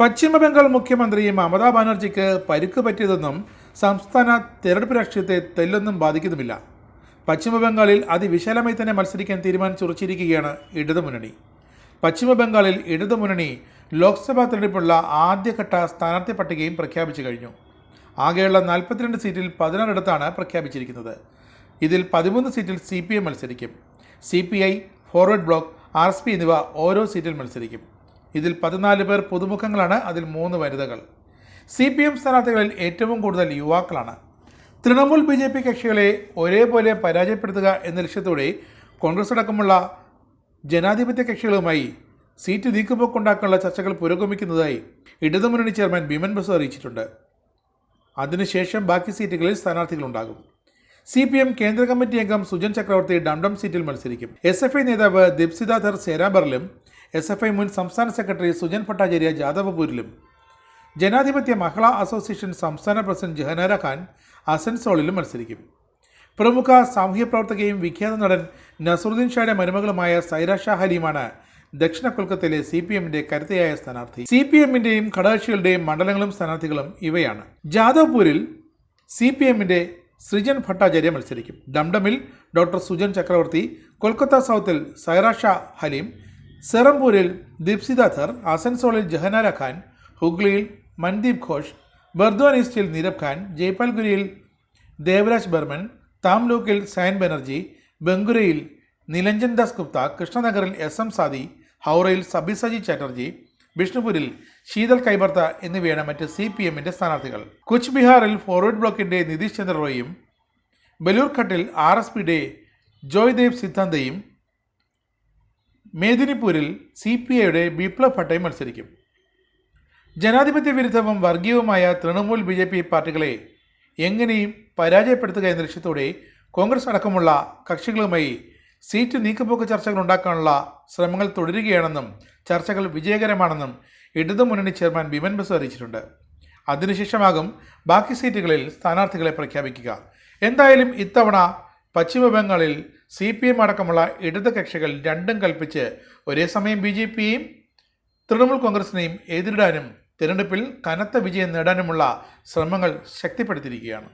പശ്ചിമബംഗാൾ മുഖ്യമന്ത്രി മമതാ ബാനർജിക്ക് പരുക്ക് പറ്റിയതെന്നും സംസ്ഥാന തെരഞ്ഞെടുപ്പ് രാഷ്ട്രീയത്തെ തെല്ലൊന്നും ബാധിക്കുന്നുമില്ല. പശ്ചിമബംഗാളിൽ അതിവിശാലമായി തന്നെ മത്സരിക്കാൻ തീരുമാനിച്ചുറച്ചിരിക്കുകയാണ് ഇടതുമുന്നണി. പശ്ചിമബംഗാളിൽ ഇടതുമുന്നണി ലോക്സഭാ തെരഞ്ഞെടുപ്പിനുള്ള ആദ്യഘട്ട സ്ഥാനാർത്ഥി പട്ടികയും പ്രഖ്യാപിച്ചു കഴിഞ്ഞു. ആകെയുള്ള നാൽപ്പത്തിരണ്ട് സീറ്റിൽ പതിനാറിടത്താണ് പ്രഖ്യാപിച്ചിരിക്കുന്നത്. ഇതിൽ പതിമൂന്ന് സീറ്റിൽ സി പി മത്സരിക്കും. C P I forward bloc R S P എന്നിവ ഓരോ സീറ്റിൽ മത്സരിക്കും. ഇതിൽ പതിനാല് പേർ പുതുമുഖങ്ങളാണ്. അതിൽ മൂന്ന് വനിതകൾ. സി പി എം സ്ഥാനാർത്ഥികളിൽ ഏറ്റവും കൂടുതൽ യുവാക്കളാണ്. തൃണമൂൽ ബി ജെ പി കക്ഷികളെ ഒരേപോലെ പരാജയപ്പെടുത്തുക എന്ന ലക്ഷ്യത്തോടെ കോൺഗ്രസ് അടക്കമുള്ള ജനാധിപത്യ കക്ഷികളുമായി സീറ്റ് നീക്കുപോക്കുണ്ടാക്കാനുള്ള ചർച്ചകൾ പുരോഗമിക്കുന്നതായി ഇടതുമുന്നണി ചെയർമാൻ ബിമൻ ബസു അറിയിച്ചിട്ടുണ്ട്. അതിനുശേഷം ബാക്കി സീറ്റുകളിൽ സ്ഥാനാർത്ഥികളുണ്ടാകും. സി പി എം കേന്ദ്ര കമ്മിറ്റി അംഗം സുജൻ ചക്രവർത്തി ഡംഡം സീറ്റിൽ മത്സരിക്കും. എസ് എഫ് ഐ നേതാവ് ദീപ്സിതാധർ സേരാബറിലും എസ് എഫ് ഐ മുൻ സംസ്ഥാന സെക്രട്ടറി സുജൻ ഭട്ടാചാര്യ ജാദവപൂരിലും. ജനാധിപത്യ മഹിളാ അസോസിയേഷൻ സംസ്ഥാന പ്രസിഡന്റ് ജഹനാര ഖാൻ അസൻസോളിലും മത്സരിക്കും. പ്രമുഖ സാമൂഹ്യ പ്രവർത്തകയും വിഖ്യാത നടൻ നസറുദ്ദീൻ ഷായുടെ മരുമകളുമായ സൈറ ഷാ ഹലീമാണ് ദക്ഷിണ കൊൽക്കത്തയിലെ സി പി എമ്മിന്റെ കരുത്തയായ സ്ഥാനാർത്ഥി. സി പി എമ്മിന്റെയും ഘടകകക്ഷികളുടെയും മണ്ഡലങ്ങളും സ്ഥാനാർത്ഥികളും ഇവയാണ്. ജാദവ്പൂരിൽ സി പി എമ്മിന്റെ സൃജൻ ഭട്ടാചാര്യ മത്സരിക്കും. ഡംഡമിൽ ഡോക്ടർ സുജൻ ചക്രവർത്തി കൊൽക്കത്ത സൗത്തിൽ സൈറ ഷാ ഹലീം സെറംപൂരിൽ ദീപ്സിത ധർ ആസൻസോളിൽ ജഹനാര ഖാൻ ഹുഗ്ലിയിൽ മൻദീപ് ഘോഷ് ബർദ്വാൻ ഈസ്റ്റിൽ നീരബ് ഖാൻ ജയ്പാൽഗുരിയിൽ ദേവരാജ് ബർമൻ താംലൂക്കിൽ സയൻ ബനർജി ബംഗുരയിൽ നിലഞ്ജൻ ദാസ് ഗുപ്ത കൃഷ്ണനഗറിൽ എസ് എം സാദി ഹൗറയിൽ സബിസജി ചാറ്റർജി ബിഷ്ണുപൂരിൽ ശീതൽ കൈബർത്ത എന്നിവയാണ് മറ്റ് സി പി എമ്മിന്റെ സ്ഥാനാർത്ഥികൾ. കുച്ച് ബിഹാറിൽ ഫോർവേഡ് ബ്ലോക്കിന്റെ നിതീഷ് ചന്ദ്ര റോയും ബലൂർഘട്ടിൽ ആർ എസ് പിയുടെ ജോയ്ദേവ് സിദ്ധാന്തയും മേദിനിപൂരിൽ സി പി ഐയുടെ ബിപ്ലബ് ഭട്ടയും മത്സരിക്കും. ജനാധിപത്യ വിരുദ്ധവും വർഗീയവുമായ തൃണമൂൽ ബി ജെ പി പാർട്ടികളെ എങ്ങനെയും പരാജയപ്പെടുത്തുക എന്ന ലക്ഷ്യത്തോടെ കോൺഗ്രസ് അടക്കമുള്ള കക്ഷികളുമായി സീറ്റ് നീക്കുപോക്ക് ചർച്ചകൾ ഉണ്ടാക്കാനുള്ള ശ്രമങ്ങൾ തുടരുകയാണെന്നും ചർച്ചകൾ വിജയകരമാണെന്നും ഇടതുമുന്നണി ചെയർമാൻ ബിമൻ ബസു അറിയിച്ചിട്ടുണ്ട്. അതിനുശേഷമാകും ബാക്കി സീറ്റുകളിൽ സ്ഥാനാർത്ഥികളെ പ്രഖ്യാപിക്കുക. എന്തായാലും ഇത്തവണ പശ്ചിമ ബംഗാളിൽ സി പി എം അടക്കമുള്ള ഇടത് കക്ഷികൾ രണ്ടും കൽപ്പിച്ച് ഒരേ സമയം ബി ജെ പിയെയും തൃണമൂൽ കോൺഗ്രസിനെയും എതിരിടാനും തിരഞ്ഞെടുപ്പിൽ കനത്ത വിജയം നേടാനുമുള്ള ശ്രമങ്ങൾ ശക്തിപ്പെടുത്തിയിരിക്കുകയാണ്.